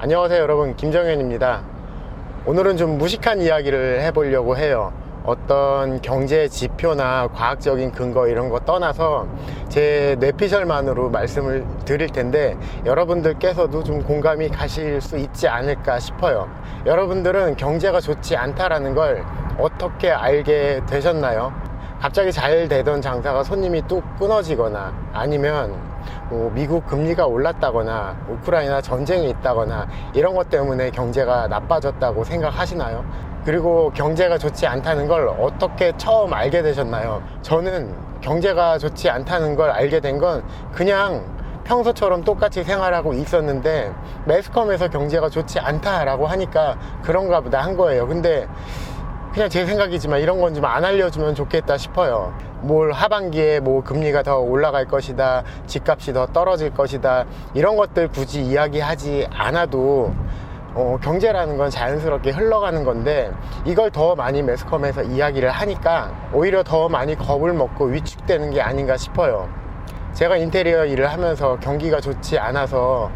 안녕하세요 여러분. 김정현입니다. 오늘은 좀 무식한 이야기를 해보려고 해요. 어떤 경제 지표나 과학적인 근거 이런 거 떠나서 제 뇌피셜만으로 말씀을 드릴 텐데 여러분들께서도 좀 공감이 가실 수 있지 않을까 싶어요. 여러분들은 경제가 좋지 않다라는 걸 어떻게 알게 되셨나요? 갑자기 잘 되던 장사가 손님이 뚝 끊어지거나 아니면 뭐 미국 금리가 올랐다거나 우크라이나 전쟁이 있다거나 이런 것 때문에 경제가 나빠졌다고 생각하시나요? 그리고 경제가 좋지 않다는 걸 어떻게 처음 알게 되셨나요? 저는 경제가 좋지 않다는 걸 알게 된 건 그냥 평소처럼 똑같이 생활하고 있었는데 매스컴에서 경제가 좋지 않다라고 하니까 그런가 보다 한 거예요. 근데 그냥 제 생각이지만 이런 건 좀 안 알려주면 좋겠다 싶어요. 뭘 하반기에 뭐 금리가 더 올라갈 것이다, 집값이 더 떨어질 것이다, 이런 것들 굳이 이야기하지 않아도 어, 경제라는 건 자연스럽게 흘러가는 건데 이걸 더 많이 매스컴에서 이야기를 하니까 오히려 더 많이 겁을 먹고 위축되는 게 아닌가 싶어요. 제가 인테리어 일을 하면서 경기가 좋지 않아서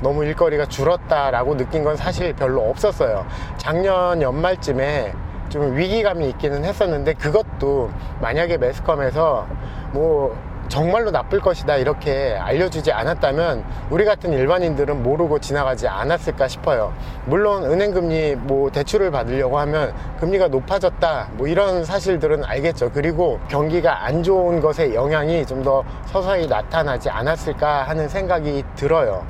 너무 일거리가 줄었다라고 느낀 건 사실 별로 없었어요. 작년 연말쯤에 좀 위기감이 있기는 했었는데 그것도 만약에 매스컴에서 뭐 정말로 나쁠 것이다 이렇게 알려주지 않았다면 우리 같은 일반인들은 모르고 지나가지 않았을까 싶어요. 물론 은행 금리 뭐 대출을 받으려고 하면 금리가 높아졌다 뭐 이런 사실들은 알겠죠. 그리고 경기가 안 좋은 것의 영향이 좀 더 서서히 나타나지 않았을까 하는 생각이 들어요.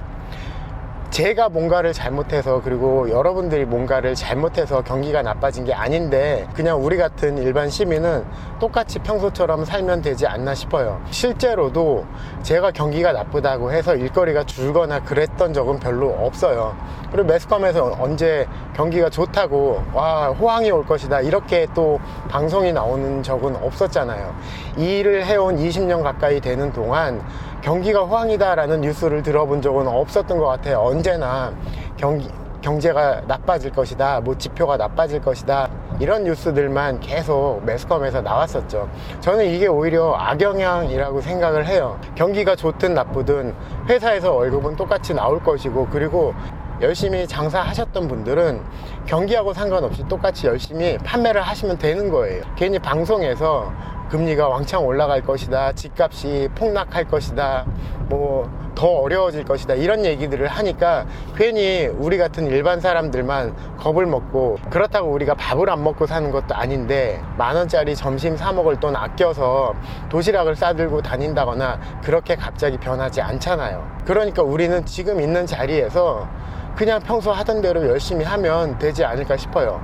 제가 뭔가를 잘못해서 그리고 여러분들이 뭔가를 잘못해서 경기가 나빠진 게 아닌데 그냥 우리 같은 일반 시민은 똑같이 평소처럼 살면 되지 않나 싶어요. 실제로도 제가 경기가 나쁘다고 해서 일거리가 줄거나 그랬던 적은 별로 없어요. 그리고 매스컴에서 언제 경기가 좋다고 와 호황이 올 것이다 이렇게 또 방송이 나오는 적은 없었잖아요. 이 일을 해온 20년 가까이 되는 동안 경기가 호황이다라는 뉴스를 들어본 적은 없었던 것 같아요. 언제나 경기, 경제가 나빠질 것이다, 뭐 지표가 나빠질 것이다, 이런 뉴스들만 계속 매스컴에서 나왔었죠. 저는 이게 오히려 악영향이라고 생각을 해요. 경기가 좋든 나쁘든 회사에서 월급은 똑같이 나올 것이고, 그리고 열심히 장사하셨던 분들은 경기하고 상관없이 똑같이 열심히 판매를 하시면 되는 거예요. 괜히 방송에서 금리가 왕창 올라갈 것이다. 집값이 폭락할 것이다. 뭐 더 어려워질 것이다. 이런 얘기들을 하니까 괜히 우리 같은 일반 사람들만 겁을 먹고 그렇다고 우리가 밥을 안 먹고 사는 것도 아닌데 만 원짜리 점심 사 먹을 돈 아껴서 도시락을 싸들고 다닌다거나 그렇게 갑자기 변하지 않잖아요. 그러니까 우리는 지금 있는 자리에서 그냥 평소 하던 대로 열심히 하면 되지 않을까 싶어요.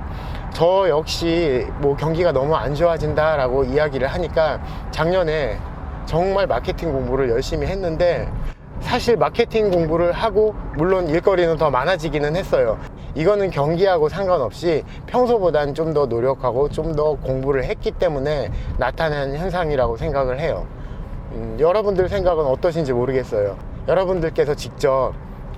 저 역시 뭐 경기가 너무 안 좋아진다라고 이야기를 하니까 작년에 정말 마케팅 공부를 열심히 했는데 사실 마케팅 공부를 하고 물론 일거리는 더 많아지기는 했어요. 이거는 경기하고 상관없이 평소보단 좀 더 노력하고 좀 더 공부를 했기 때문에 나타나는 현상이라고 생각을 해요. 음, 여러분들 생각은 어떠신지 모르겠어요. 여러분들께서 직접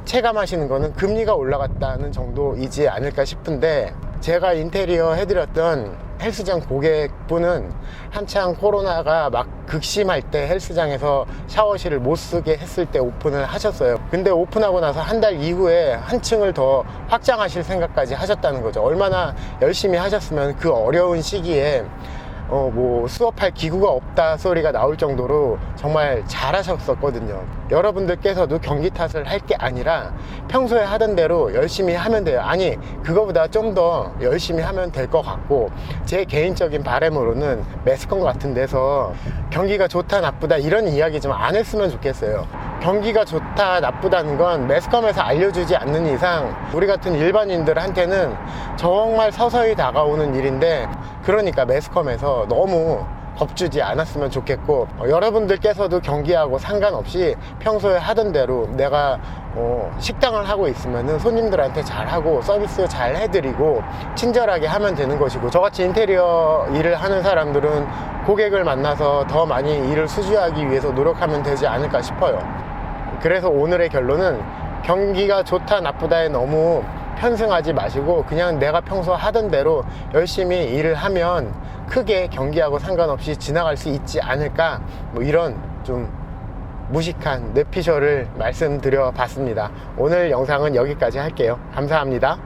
체감하시는 거는 금리가 올라갔다는 정도이지 않을까 싶은데 제가 인테리어 해드렸던 헬스장 고객분은 한창 코로나가 막 극심할 때 헬스장에서 샤워실을 못 쓰게 했을 때 오픈을 하셨어요. 근데 오픈하고 나서 한 달 이후에 한 층을 더 확장하실 생각까지 하셨다는 거죠. 얼마나 열심히 하셨으면 그 어려운 시기에 어, 뭐, 수업할 기구가 없다 소리가 나올 정도로 정말 잘하셨었거든요. 여러분들께서도 경기 탓을 할 게 아니라 평소에 하던 대로 열심히 하면 돼요. 아니, 그거보다 좀 더 열심히 하면 될 것 같고, 제 개인적인 바램으로는 매스컴 같은 데서 경기가 좋다, 나쁘다, 이런 이야기 좀 안 했으면 좋겠어요. 경기가 좋다, 나쁘다는 건 매스컴에서 알려주지 않는 이상, 우리 같은 일반인들한테는 정말 서서히 다가오는 일인데, 그러니까 매스컴에서 너무 겁주지 않았으면 좋겠고 어, 여러분들께서도 경기하고 상관없이 평소에 하던 대로 내가 어, 식당을 하고 있으면 손님들한테 잘하고 서비스 잘 해드리고 친절하게 하면 되는 것이고 저같이 인테리어 일을 하는 사람들은 고객을 만나서 더 많이 일을 수주하기 위해서 노력하면 되지 않을까 싶어요 그래서 오늘의 결론은 경기가 좋다 나쁘다에 너무 편승하지 마시고 그냥 내가 평소 하던 대로 열심히 일을 하면 크게 경기하고 상관없이 지나갈 수 있지 않을까 뭐 이런 좀 무식한 뇌피셜을 말씀드려 봤습니다. 오늘 영상은 여기까지 할게요. 감사합니다.